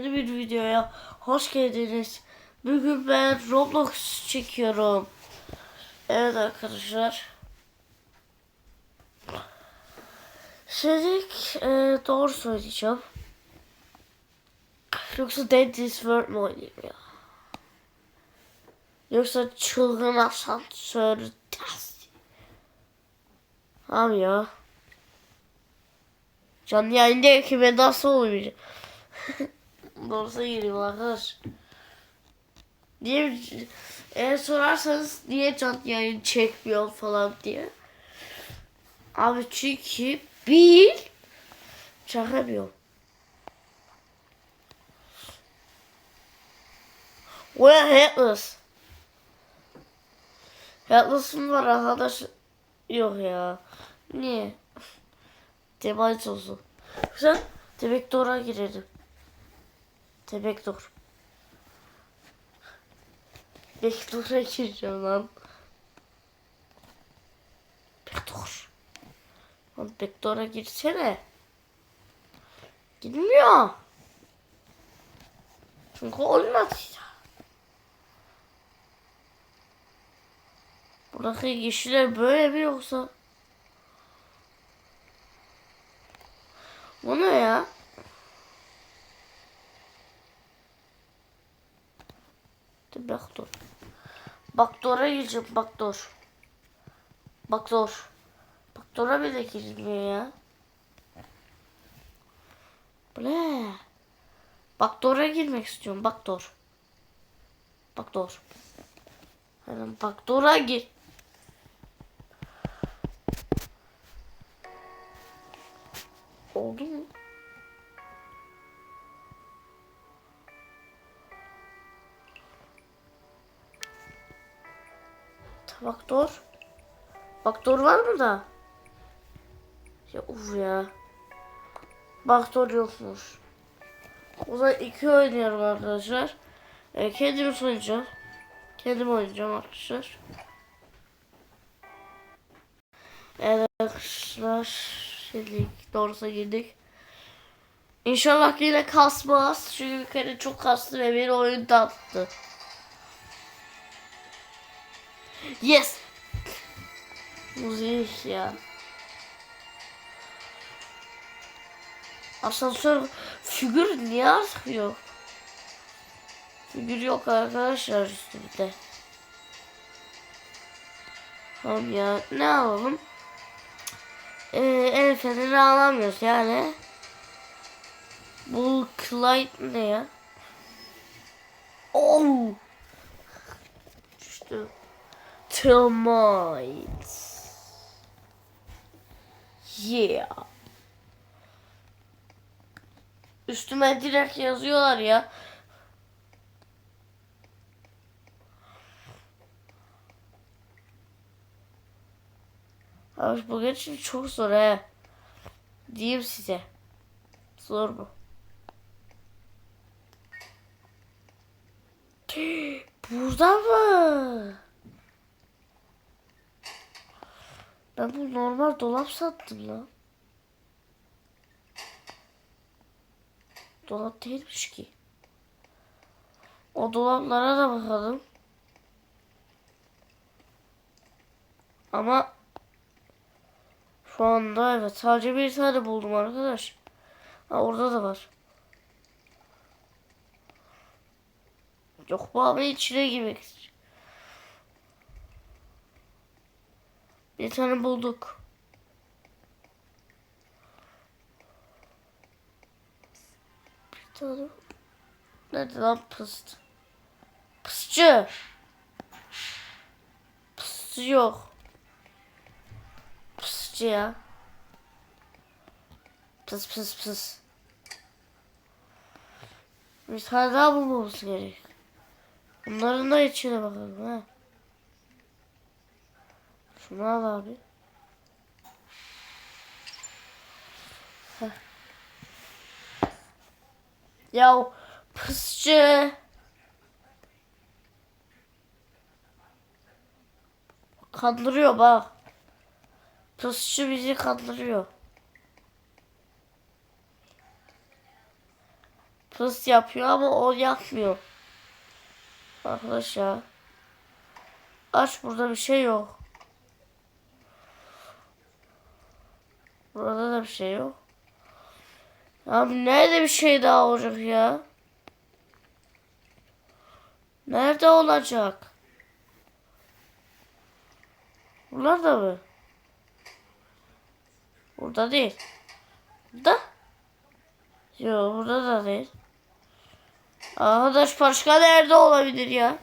Yeni bir videoya hoş geldiniz. Bugün ben Roblox çekiyorum. Evet arkadaşlar. Şimdilik e, doğru söyleyeceğim. Yoksa Dentist World mu oynayayım ya? Yoksa çılgın asansör test. Abi ya. Canlı yayında ekibe nasıl olmayacak? Doğrusu gireyim arkadaş. Niye eğer sorarsanız niye canlı yayın çekmiyor falan diye. Abi çünkü bir çakamıyorum. We're headless. Headless'ım var arkadaş. Yok ya. Niye? Demayet olsun. Güzel. Demek doğru girelim. Demek dur. Bektor'a gireceğim lan. Bektor. Lan Bektor'a girsene. Girmiyor. Çünkü olmadı ya. Buradaki kişiler böyle mi yoksa? Bu ne ya? Backdoor. Backdoor'a gireceğim. Backdoor. Backdoor. Backdoor'a bile girilmiyor ya. Bu ne? Backdoor'a girmek istiyorum. Backdoor. Backdoor. Hemen backdoor'a gir. Oldu mu? Backdoor. Backdoor var mı da? Ya uf ya. Backdoor yokmuş. O zaman iki oynuyorum arkadaşlar. E, kendim oynayacağım. Kendim oynayacağım arkadaşlar. Evet arkadaşlar. Şimdi doğrusu girdik. İnşallah yine kasmaz. Çünkü bir kere çok kastı ve beni oyunda attı. Yes. Müzik ya. Asansör figür niye artık? Figür yok arkadaşlar üstümde. Tamam ya ne alalım? Ee, el feneri alamıyoruz yani. Bu Clyde ne ya? Oh! Düştü. Termite. Yeah. Üstüme direkt yazıyorlar ya. Abi bu geçim çok zor he. Diyeyim size. Zor mu? Burada mı? Ben bu normal dolap sattım lan. Dolap değilmiş ki. O dolaplara da bakalım. Ama şu anda evet sadece bir tane buldum arkadaş. Ha orada da var. Yok bu abi içine girmek istiyor. Bir tane bulduk. Bir tane. Nerede lan pıst? Pısçı. Pısçı yok. Pısçı ya. Pıs pıs pıs. Bir tane daha bulmamız gerek. Bunların da içine bakalım ha. Şunu al abi. Ya pısçı. Kandırıyor bak. Pısçı bizi kandırıyor. hız yapıyor ama o yapmıyor. Arkadaş ya. Aç burada bir şey yok. Burada da bir şey yok. Abi nerede bir şey daha olacak ya? Nerede olacak? Bunlar da mı? Burada değil. Burada? Yok burada da değil. Arkadaş başka nerede olabilir ya?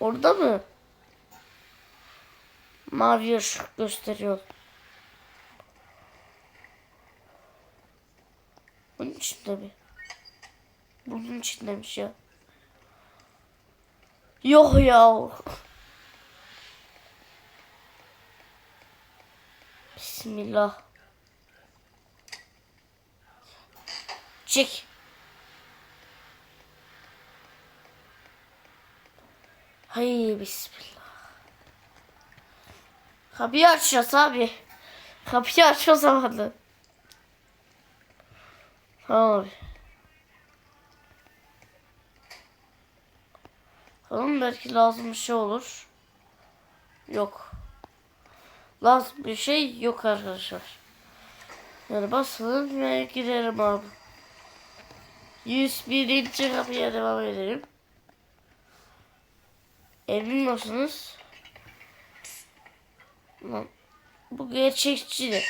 Orada mı? Mavi ışık gösteriyor. Bunun içinde mi? Bunun içindeymiş ya. Yok ya. Bismillah. Çek. Hay bismillah. Kapıyı açacağız abi. Kapıyı aç o zamanı. Tamam abi. Bakalım belki lazım bir şey olur. Yok. Lazım bir şey yok arkadaşlar. Yani basalım ve gidelim abi. 101. kapıya devam edelim. Emin musunuz? Bu gerçekçi.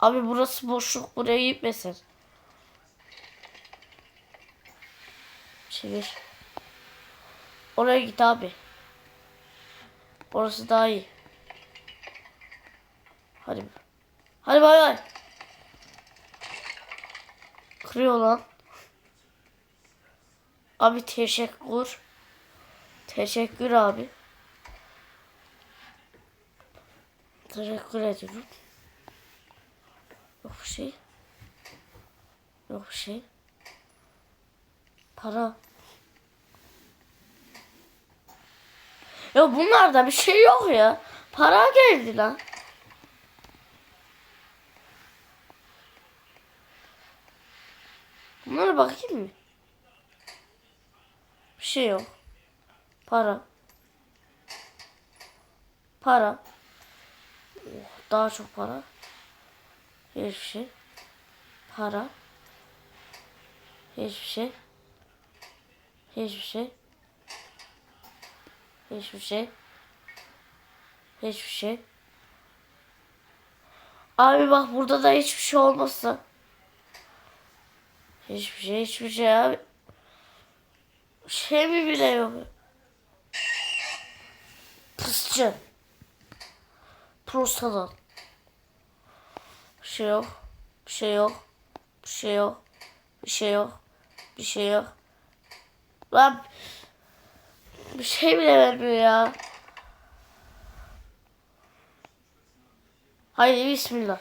Abi burası boşluk buraya gitmesin. Çevir. Oraya git abi. Orası daha iyi. Hadi. Hadi bay bay. Kırıyor lan. Abi teşekkür. Teşekkür abi. Teşekkür ediyorum. Yok bir şey. Yok bir şey. Para. Ya bunlarda bir şey yok ya. Para geldi lan. Bunlara bakayım mı? Bir şey yok. Para. Para. Oh, Daha çok para. Hiçbir şey. Para. Hiçbir şey. Hiçbir şey. Hiçbir şey. Hiçbir şey. Abi bak burada da hiçbir şey olmazsa. Hiçbir şey, hiçbir şey abi. Şey mi bile yok. Pısçı. Prostadan. Bir şey yok. Bir şey yok. Bir şey yok. Bir şey yok. Bir şey yok. Lan bir şey bile vermiyor ya. Haydi bismillah.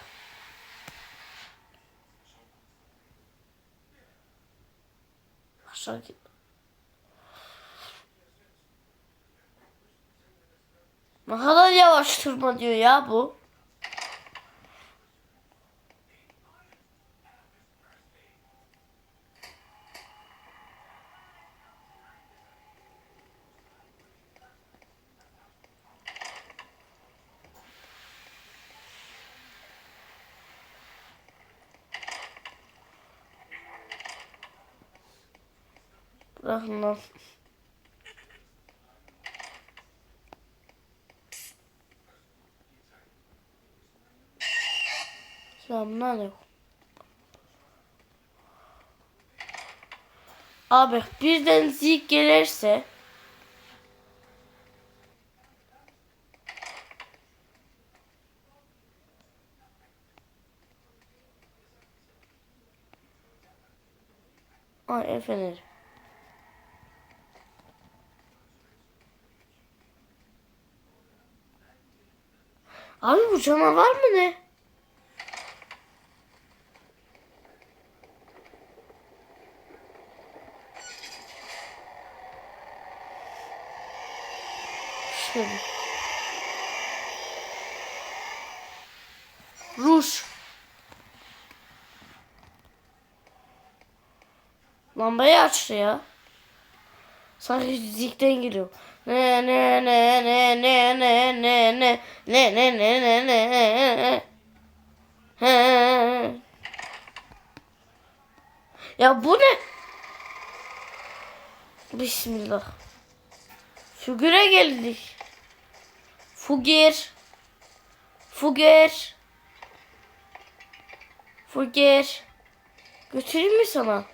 Git. Ne kadar yavaş tırma diyor ya bu. Lan. Selamünaleyküm. Abi birden zik gelirse Ay efendim. Abi bu canavar mı ne? geçmedi. Ruj. Lambayı açtı ya. Sanki zikten giriyor. Ne ne ne ne ne ne ne ne ne ne ne ne ne He. Ya bu ne? Bismillah. Figüre geldik. Fugir. Fugir. Fugir. Götüreyim mi sana?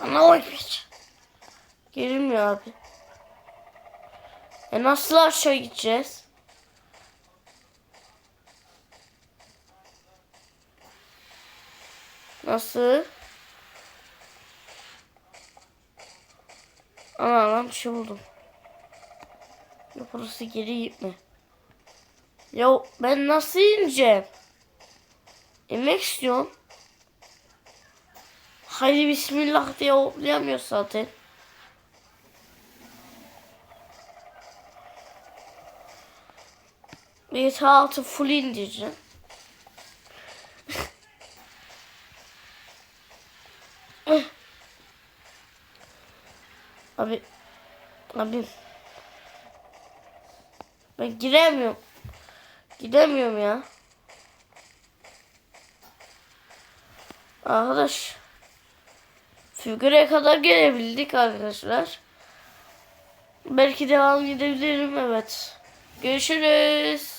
Ana oy piç. Girilmiyor abi. E nasıl aşağı gideceğiz? Nasıl? Ana lan bir şey buldum. Burası geri gitme. Ya ben nasıl ineceğim? İnmek istiyorum. Haydi bismillah diye hoplayamıyor zaten. GTA 6 full indireceğim. abi abi ben giremiyorum. Gidemiyorum ya. Arkadaş. Figüre kadar gelebildik arkadaşlar. Belki devam edebilirim evet. Görüşürüz.